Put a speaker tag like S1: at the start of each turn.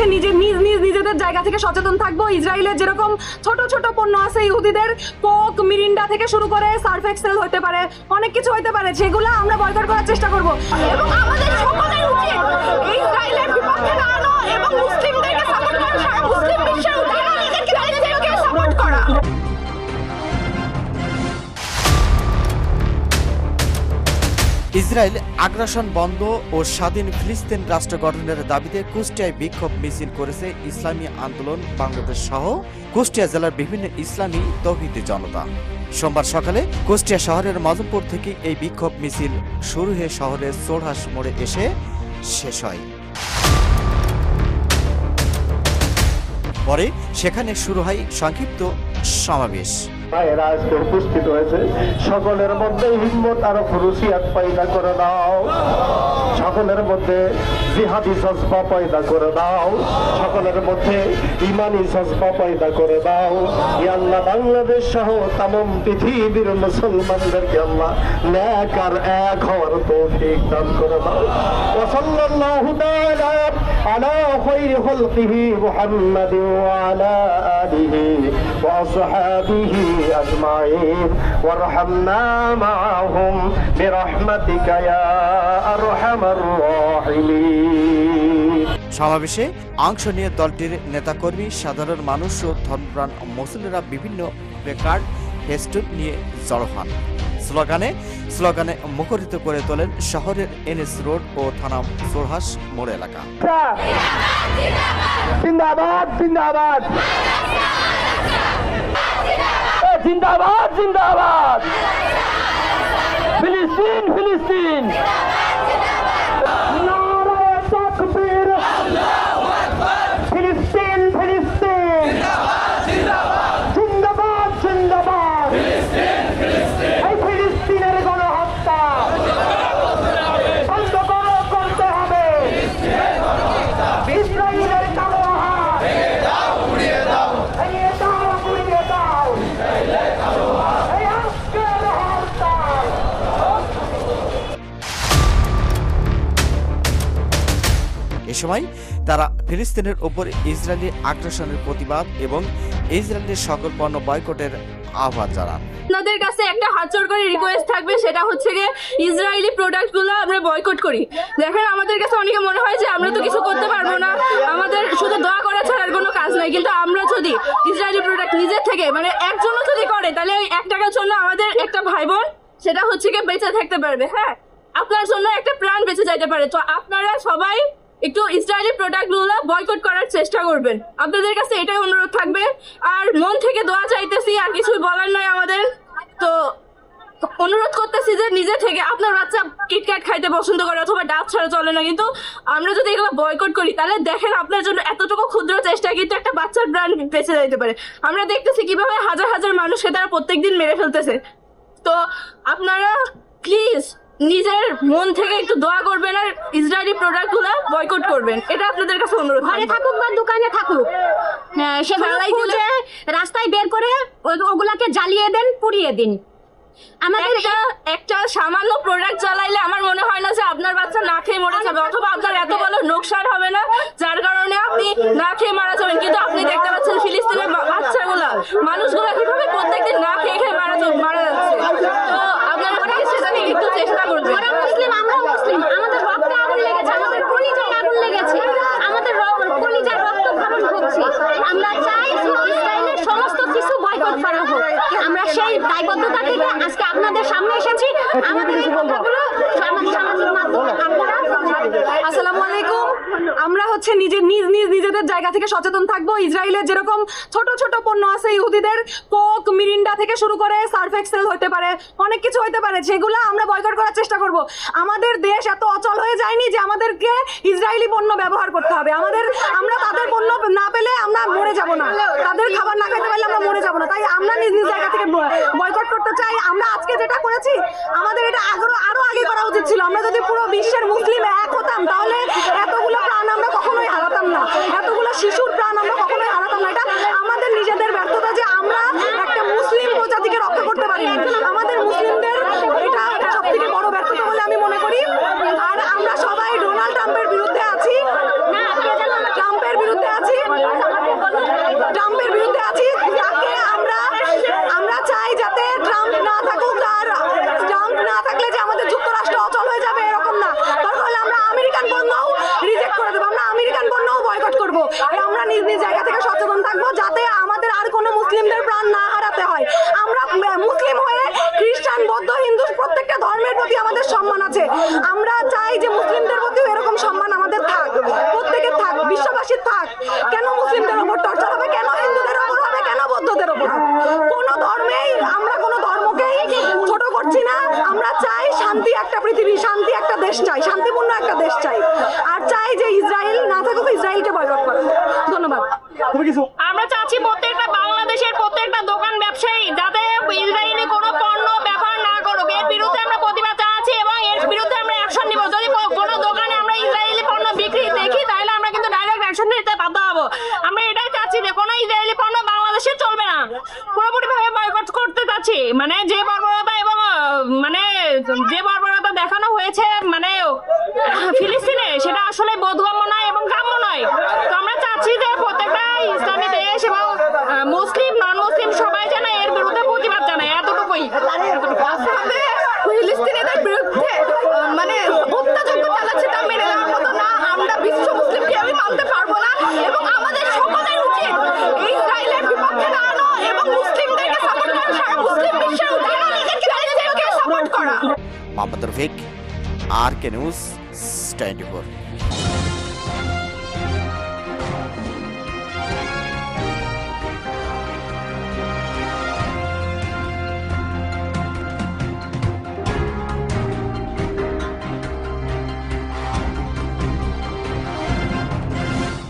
S1: হচ্ছে নিজে নিজ নিজ নিজেদের জায়গা থেকে সচেতন থাকব। ইসরায়েলের যেরকম ছোট ছোট পণ্য আছে, ইহুদিদের কোক, মিরিন্ডা থেকে শুরু করে সার্ফ এক্সেল হতে পারে, অনেক কিছু হতে পারে, যেগুলো আমরা বয়কট করার চেষ্টা করব। এবং আমাদের সকলের উচিত ইসরায়েলের বিপক্ষে দাঁড়ানো এবং মুসলিমদেরকে সাপোর্ট করা মুসলিম বিশ্বের উদ্ধারণ
S2: ইসরায়েল আগ্রাসন বন্ধ ও স্বাধীন ফিলিস্তিন রাষ্ট্র গঠনের দাবিতে কুষ্টিয়ায় বিক্ষোভ মিছিল করেছে ইসলামী আন্দোলন বাংলাদেশ সহ কুষ্টিয়া জেলার বিভিন্ন ইসলামী তৌহিদি জনতা। সোমবার সকালে কুষ্টিয়া শহরের মজমপুর থেকে এই বিক্ষোভ মিছিল শুরু হয়ে শহরের সোড়হাস মোড়ে এসে শেষ হয়। পরে সেখানে শুরু হয় সংক্ষিপ্ত সমাবেশ।
S3: আজকে উপস্থিত হয়েছে। সকলের মধ্যে হিম্মত ফুরুসিয়াত পয়দা করে দাও। সকলের মধ্যে জিহাদি সজবা পয়দা করে দাও। সকলের মধ্যে ইমানি সজবা পয়দা করে দাও। বাংলাদেশ সহ তাম পৃথিবীর মুসলমানদেরকে আল্লাহ ন্যাক আর এক হওয়ার তৌফিক দান করে দাও। ওসল্লাল্লাহু على خير خلقه محمد وعلى آله وأصحابه أجمعين وارحمنا معهم برحمتك يا أرحم الراحمين
S2: সমাবেশে অংশ নিয়ে দলটির নেতাকর্মী সাধারণ মানুষ ও ধর্মপ্রাণ মুসলিমরা বিভিন্ন প্লেকার্ড ফেস্টুন নিয়ে জড়ো হন স্লোগানে স্লোগানে মুখরিত করে তোলেন শহরের এনএস রোড ও থানা সোরহাস মোড় এলাকা।
S3: জিন্দাবাদ জিন্দাবাদ ফিলিস্তিন।
S2: সময় তারা ফিলিস্তিনের ওপর ইসরায়েলি আগ্রাসনের প্রতিবাদ এবং ইসরায়েলের সকল পণ্য বয়কটের আহ্বান জানান।
S1: আপনাদের কাছে একটা হাতচর করে রিকোয়েস্ট থাকবে, সেটা হচ্ছে গিয়ে ইসরায়েলি প্রোডাক্টগুলো আমরা বয়কট করি। দেখেন, আমাদের কাছে অনেকে মনে হয় যে আমরা তো কিছু করতে পারব না। আমাদের শুধু দোয়া করা ছাড়া আর কোনো কাজ নাই। কিন্তু আমরা যদি ইসরায়েলি প্রোডাক্ট নিজের থেকে মানে একজনও যদি করে, তাহলে ওই এক টাকার জন্য আমাদের একটা ভাই বোন সেটা হচ্ছে গিয়ে বেঁচে থাকতে পারবে হ্যাঁ? আপনার জন্য একটা প্রাণ বেঁচে যাইতে পারে। তো আপনারা সবাই একটু ইসরায়েলি প্রোডাক্টগুলো বয়কট করার চেষ্টা করবেন। আপনাদের কাছে এটাই অনুরোধ থাকবে। আর মন থেকে দোয়া চাইতেছি, আর কিছুই বলার নয় আমাদের। তো অনুরোধ করতেছি যে নিজে থেকে আপনার বাচ্চা কিটক্যাট খাইতে পছন্দ করে অথবা ডাব ছাড়া চলে না, কিন্তু আমরা যদি এগুলো বয়কট করি, তাহলে দেখেন আপনার জন্য এতটুকু ক্ষুদ্র চেষ্টা কিন্তু একটা বাচ্চার ব্র্যান্ড বেঁচে যাইতে পারে। আমরা দেখতেছি কীভাবে হাজার হাজার মানুষকে তারা প্রত্যেকদিন মেরে ফেলতেছে। তো আপনারা প্লিজ নিজের মন থেকে একটু দোয়া করবেন আর ইসরায়েলি প্রোডাক্টগুলো বয়কট করবেন। এটা আপনাদের কাছে অনুরোধ
S4: ঘরে থাকুক বা দোকানে থাকুক। হ্যাঁ, সেগুলো খুঁজে রাস্তায় বের করে ওগুলাকে জ্বালিয়ে দেন পুড়িয়ে দিন। আমাদের
S1: একটা একটা সামান্য প্রোডাক্ট চালাইলে আমার মনে হয় না যে আপনার বাচ্চা না খেয়ে মরে যাবে অথবা আপনার এত বড় লোকসান হবে না যার কারণে আপনি না খেয়ে মারা যাবেন কিন্তু আপনি দেখতে পাচ্ছেন ফিলিস্তিনের বা- বাচ্চাগুলা মানুষগুলো কীভাবে প্রত্যেকদিন না খেয়ে খেয়ে মারা যা- মারা যাচ্ছে তো আপনারা প্লিজ সেটা নিয়ে একটু চেষ্টা করবেন
S4: ওরা মুসলিম আমরাও মুসলিম আমাদের রক্তে আগুন লেগেছে আমাদের কলিজায় আগুন লেগেছে আমাদের র- কলিজায় রক্ত ক্ষরণ হচ্ছে আমরা চাই যে ইসরায়েলের সমস্ত কিছু বয়কট করা হোক আমরা সেই দায়বদ্ধতা থেকে আজকে আপনাদের সামনে এসেছি আমাদের এই কথাগুলো সামাজিক সামাজিক মাধ্যম আপনারা
S1: আসসালামু আলাইকুম আমরা হচ্ছে নিজের নিজ নিজ নিজেদের জায়গা থেকে সচেতন থাকব। ইসরায়েলের যেরকম ছোট ছোট পণ্য আছে, ইহুদিদের কোক, মিরিন্ডা থেকে শুরু করে সার্ফ এক্সেল হতে পারে, অনেক কিছু হতে পারে, যেগুলো আমরা বয়কট করার চেষ্টা করব। আমাদের দেশ এত অচল হয়ে যায়নি যে আমাদেরকে ইসরায়েলি পণ্য ব্যবহার করতে হবে। আমাদের, আমরা তাদের পণ্য না পেলে আমরা মরে যাব না। তাদের খাবার না খাইতে পারলে আমরা মরে যাব না। তাই আমরা নিজ নিজ জায়গা থেকে বয়কট করতে চাই। আমরা আজকে যেটা করেছি, আমাদের এটা আগ্রহ আরও আগে করা উচিত ছিল। আমরা যদি পুরো বিশ্বের ট্রাম্পের বিরুদ্ধে আছি তাকে আমরা আমরা চাই যাতে ট্রাম্প না থাকুক আর ট্রাম্প না থাকলে যে আমাদের যুক্তরাষ্ট্র অচল হয়ে যাবে এরকম না। তার ফলে আমরা আমেরিকান পণ্যও রিজেক্ট করে দেবো, আমরা আমেরিকান পণ্যও বয়কট
S5: করব। আমরা নিজ নিজ জায়গা থেকে সচেতন থাকব যাতে আমাদের আর কোনো মুসলিমদের প্রাণ না হারাতে হয়। আমরা মুসলিম হয়ে খ্রিস্টান, বৌদ্ধ, হিন্দু প্রত্যেকটা ধর্মের প্রতি আমাদের সম্মান আছে। আমরা চাই যে মুসলিমদের প্রতিও একটা দেশ চাই, শান্তিপূর্ণ একটা দেশ চাই। আর চাই যে ইসরায়েল না থাকুক, ইসরায়েলকে বয়কট করা ধন্যবাদ।
S6: আমরা চাচ্ছি প্রত্যেকটা বাংলাদেশের প্রত্যেকটা দোকান ব্যবসায়ী যাতে ইসরায়েলি কোনো পণ্য ব্যবহার না করুক এর বিরুদ্ধে আমরা প্রতিবাদ জানাচ্ছি এবং এর বিরুদ্ধে আমরা অ্যাকশন নিব যদি কো- কোনো দোকানে আমরা ইসরায়েলি পণ্য বিক্রি দেখি তাহলে আমরা কিন্তু ডাইরেক্ট অ্যাকশন নিতে বাধ্য হব আমরা এটাই চাচ্ছি যে কোনো ইসরায়েলি পণ্য বাংলাদেশে চলবে না পুরোপুরি ভাবে বয়কট করতে চাচ্ছি মানে যে বর্বরতা এবং আহ, মানে যে বর্বরতা দেখানো হয়েছে মানে ফিলিস্তিনে সেটা আসলে বোধগম্য নয় এবং কাম্য নয়। তো আমরা চাচ্ছি যে প্রত্যেকটা ইসলামী দেশ এবং মুসলিম নন মুসলিম সবাই যেন এর বিরুদ্ধে প্রতিবাদ জানায় এতটুকুই।
S5: ফিলিস্তিনিদের বিরুদ্ধে মানে হত্যাযজ্ঞ চালাচ্ছে তা মেনে নেওয়ার মতো না। আমরা বিশ্ব মুসলিম কেউই মানতে পারব না এবং আমাদের সকলের উচিত ইসরায়েলের বিপক্ষে দাঁড়ানো এবং মুসলিমদেরকে সাপোর্ট করা সারা মুসলিম বিশ্বের উচিত ইসরায়েলকে সাপোর্ট করা।
S2: Mohammad Rafiq Arcanus stand for.